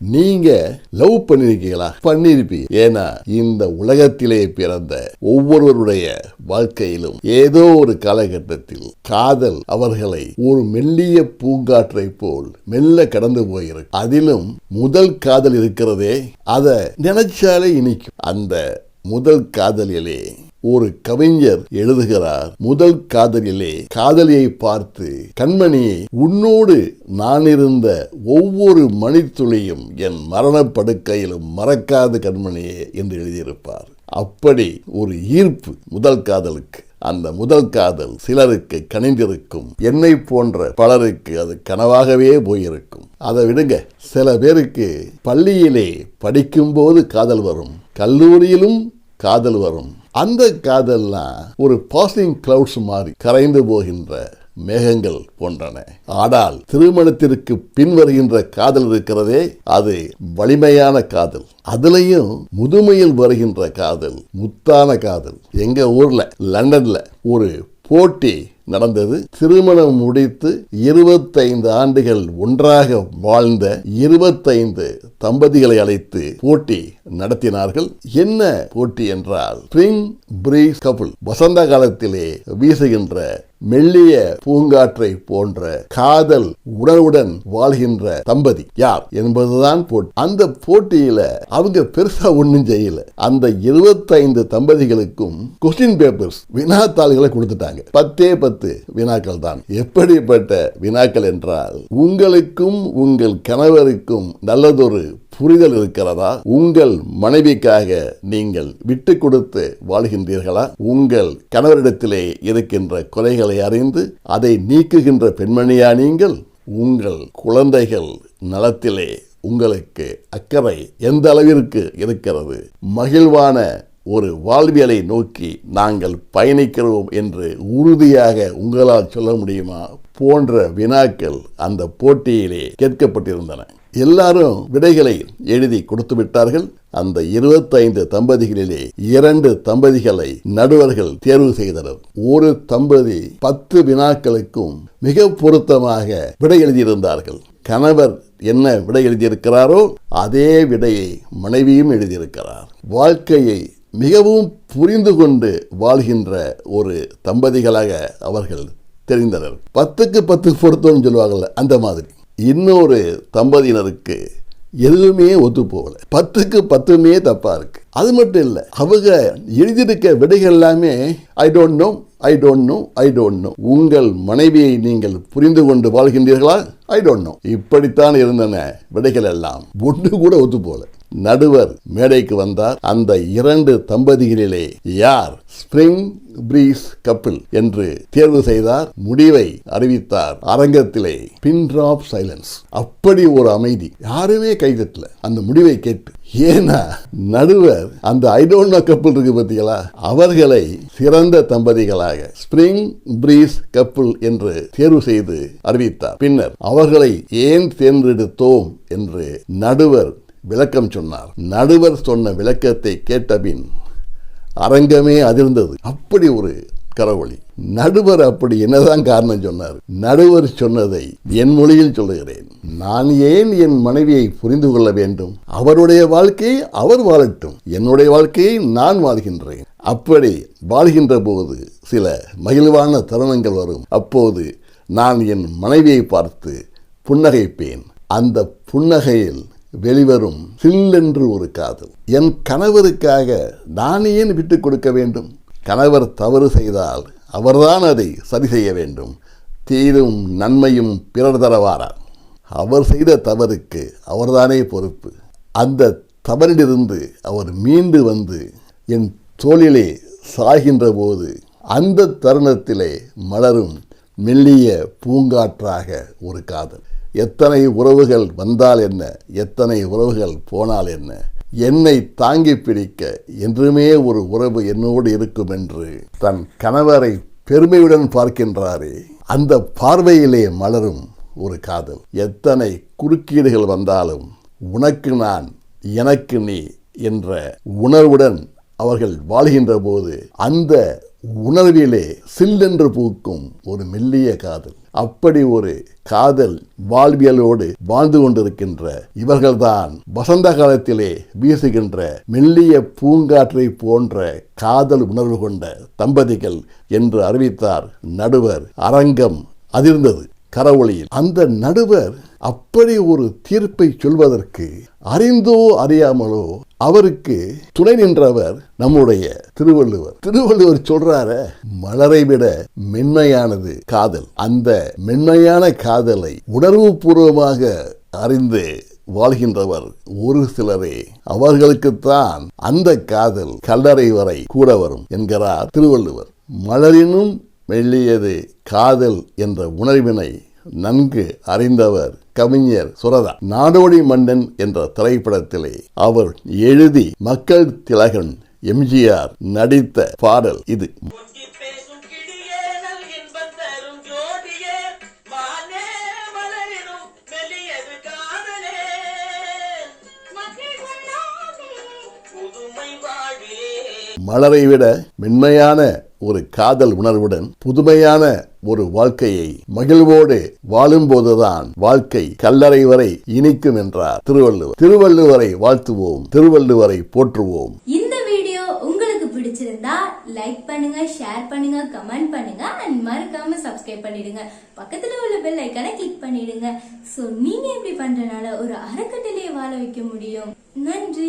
நீங்க லவ் பண்ணிருக்கீங்களா? பண்ணிருப்பீங்க. ஏன்னா இந்த உலகத்திலே பிறந்த ஒவ்வொருவருடைய வாழ்க்கையிலும் ஏதோ ஒரு காலகட்டத்தில் காதல் அவர்களை ஒரு மெல்லிய பூங்காற்றை போல் மெல்ல கடந்து போயிருக்கு. அதிலும் முதல் காதல் இருக்கிறதே அதை நினைச்சாலே இனிக்கும். அந்த முதல் காதலிலே ஒரு கவிஞர் எழுதுகிறார் முதல் காதலிலே காதலியை பார்த்து கண்மணியை உன்னோடு நான் இருந்த ஒவ்வொரு மணித்துளியும் என் மரணப்படுக்கையிலும் மறக்காத கண்மணியே என்று எழுதியிருப்பார். அப்படி ஒரு ஈர்ப்பு முதல் காதலுக்கு. அந்த முதல் காதல் சிலருக்கு கனிந்திருக்கும். என்னை போன்ற பலருக்கு அது கனவாகவே போயிருக்கும். அதை விடுங்க. சில பேருக்கு பள்ளியிலே படிக்கும்போது காதல் வரும். கல்லூரியிலும் காதல் வரும். அந்த காதல்லாம் ஒரு பாசிங் கிளவுட்ஸ் மாதிரி கரைந்து போகின்ற மேகங்கள் போன்றன. ஆனால் திருமணத்திற்கு பின் வருகின்ற காதல் இருக்கிறதே அது வலிமையான காதல். அதுலயும் முதுமையில் வருகின்ற காதல் முத்தான காதல். எங்க ஊர்ல லண்டன்ல ஒரு போட்டி நடந்தது. திருமணம் முடித்து இருபத்தைந்து ஆண்டுகள் ஒன்றாக வாழ்ந்த இருபத்தைந்து தம்பதிகளை அழைத்து போட்டி நடத்தினார்கள். என்ன போட்டி என்றால் ஸ்பிரிங் பிரீஸ் கபுள் வசந்த காலத்திலே வீசுகின்ற மெல்லிய பூங்காற்றை போன்ற காதல் உணர்வுடன் வாழ்கின்ற தம்பதி யார் என்பதுதான் போட்டி. அந்த போட்டியில அவங்க பெருசா ஒண்ணும் செய்யல. அந்த இருபத்தைந்து தம்பதிகளுக்கும் கொஸ்டின் பேப்பர்ஸ் வினாத்தாள்களை கொடுத்துட்டாங்க. பத்தே பத்து வினாக்கள் தான். எப்படிப்பட்ட வினாக்கள் என்றால் உங்களுக்கும் உங்கள் கணவருக்கும் நல்லதொரு புரிதல் இருக்கிறதா? உங்கள் மனைவிக்காக நீங்கள் விட்டு கொடுத்து வாழ்கின்றீர்களா? உங்கள் கணவரிடத்திலே இருக்கின்ற குறைகளை அறிந்து அதை நீக்குகின்ற பெண்மணியா நீங்கள்? உங்கள் குழந்தைகள் நலத்திலே உங்களுக்கு அக்கறை எந்த அளவிற்கு இருக்கிறது? மகிழ்வான ஒரு வாழ்வியலை நோக்கி நாங்கள் பயணிக்கிறோம் என்று உறுதியாக உங்களால் சொல்ல முடியுமா? போன்ற வினாக்கள் அந்த போட்டியிலே கேட்கப்பட்டிருந்தன. எல்லாரும் விடைகளை எழுதி கொடுத்து விட்டார்கள். அந்த இருபத்தைந்து தம்பதிகளிலே இரண்டு தம்பதிகளை நடுவர்கள் தேர்வு செய்தனர். ஒரு தம்பதி பத்து வினாக்களுக்கும் மிக பொருத்தமாக விடை எழுதியிருந்தார்கள். கணவர் என்ன விடை எழுதியிருக்கிறாரோ அதே விடையை மனைவியும் எழுதியிருக்கிறார். வாழ்க்கையை மிகவும் புரிந்து கொண்டு வாழ்கின்ற ஒரு தம்பதிகளாக அவர்கள் தெரிந்தனர். பத்துக்கு பத்து பொருத்தம்னு சொல்லுவாங்கள்ல அந்த மாதிரி. இன்னொரு தம்பதியினருக்கு எதுவுமே ஒத்து போகல. பத்துக்கு பத்துமே தப்பாக இருக்கு. அது மட்டும் இல்லை அவங்க எழுதியிருக்க விடைகள் எல்லாமே I don't know I don't know I don't know உங்கள் மனைவியை நீங்கள் புரிந்து கொண்டு வாழ்கின்றீர்களா? ஐ டோன்ட் நோ இப்படித்தான் இருந்தன விடைகள் எல்லாம். ஒன்று கூட ஒத்து போல நடுவர் மேடைக்கு வந்தார். அந்த இரண்டு தம்பதிகளிலே யார் ஸ்பிரிங் பிரீஸ் கப்பிள் என்று தேர்வு செய்தார். முடிவை அறிவித்தார். அரங்கத்திலே பின் டிராப் சைலன்ஸ். அப்படி ஒரு அமைதி யாருமே கைதட்டல அந்த முடிவை கேட்டு ஏன்னா நடுவர் அந்த ஐடோன்ட் கப்பிள் இருக்கு பார்த்தீங்களா அவர்களை சிறந்த தம்பதிகளாக ஸ்பிரிங் பிரீஸ் கப்பிள் என்று தேர்வு செய்து அறிவித்தார். பின்னர் அவர்களை ஏன் தேர்ந்தெடுத்தோம் என்று நடுவர் விளக்கம் சொன்னார். நடுவர் சொன்ன விளக்கத்தை கேட்டபின் அரங்கமே அதிர்ந்தது. அப்படி ஒரு கரவொளி. நடுவர் அப்படி என்னதான் காரணம் சொன்னார். நடுவர் சொன்னதை என் மொழியில் சொல்லுகிறேன். நான் ஏன் என் மனைவியை புரிந்து கொள்ள வேண்டும்? அவருடைய வாழ்க்கையை அவர் வாழட்டும். என்னுடைய வாழ்க்கையை நான் வாழ்கின்றேன். அப்படி வாழ்கின்ற போது சில மகிழ்வான தருணங்கள் வரும். அப்போது நான் என் மனைவியை பார்த்து புன்னகைப்பேன். அந்த புன்னகையில் வெளிவரும் சில்லென்று ஒரு காதல். என் கணவருக்காக நான் ஏன் விட்டு கொடுக்க வேண்டும்? கணவர் தவறு செய்தால் அவர்தான் அதை சரி செய்ய வேண்டும். தீரும் நன்மையும் பிறர் தரவாரா? அவர் செய்த தவறுக்கு அவர்தானே பொறுப்பு. அந்த தவறிலிருந்து அவர் மீண்டு வந்து என் தோளிலே சாகின்ற போது அந்த தருணத்திலே மலரும் மெல்லிய பூங்காற்றாக ஒரு காதல். எத்தனை உறவுகள் வந்தால் என்ன? எத்தனை உறவுகள் போனால் என்ன? என்னை தாங்கி பிடிக்க என்றுமே ஒரு உறவு என்னோடு இருக்கும் என்று தன் கணவரை பெருமையுடன் பார்க்கின்றாரே. அந்த பார்வையிலே மலரும் ஒரு காதல். எத்தனை குறுக்கீடுகள் வந்தாலும் உனக்கு நான் எனக்கு நீ என்ற உணர்வுடன் அவர்கள் வாழ்கின்ற போது அந்த உணர்விலே சில்லென்று பூக்கும் ஒரு மெல்லிய காதல். அப்படி ஒரு காதல் வாழ்வியலோடு வாழ்ந்து கொண்டிருக்கின்ற இவர்கள்தான் வசந்த காலத்திலே வீசுகின்ற மெல்லிய பூங்காற்றை போன்ற காதல் உணர்வு கொண்ட தம்பதிகள் என்று அறிவித்தார் நடுவர் அரங்கம் அதிர்ந்தது. கரவொளியில் அந்த நடுவர் அப்படி ஒரு தீர்ப்பை சொல்வதற்கு அறிந்தோ அறியாமலோ அவருக்கு துணை நின்றவர் நம்முடைய திருவள்ளுவர். திருவள்ளுவர் சொல்றார மலரை விட மென்மையானது காதல். அந்த மென்மையான காதலை உணர்வுபூர்வமாக அறிந்து வாழ்கின்றவர் ஒரு சிலரே. அவர்களுக்குத்தான் அந்த காதல் கல்லறை வரை கூட வரும் என்கிறார் திருவள்ளுவர். மலரினும் மெல்லியது காதல் என்ற உணர்வினை நன்கு அறிந்தவர் கவிஞர் சுரதா. நாடோடி மன்னன் என்ற திரைப்படத்திலே அவர் எழுதி மக்கள் திலகன் எம்ஜிஆர் நடித்த பாடல் இது. மலரை விட மென்மையான ஒரு காதல் உணர்வுடன் புதுமையான ஒரு வாழ்க்கையை மகிழ்வோடு வாழும்போதுதான் வாழ்க்கை கல்லறை வரை இனிக்கும் என்றார் திருவள்ளுவர். திருவள்ளுவரை வாழ்த்துவோம் திருவள்ளுவரை போற்றுவோம். இந்த வீடியோ உங்களுக்கு பிடிச்சிருந்தா லைக் பண்ணுங்க ஷேர் பண்ணுங்க கமெண்ட் பண்ணுங்க அண்ட் மறக்காம சப்ஸ்கிரைப் பண்ணிடுங்க. பக்கத்துல உள்ள பெல் ஐக்கனை கிளிக் பண்ணிடுங்க. சோ நீங்க இப்படி பண்றனால ஒரு அறக்கட்டளையை வாழ வைக்க முடியும்? நன்றி.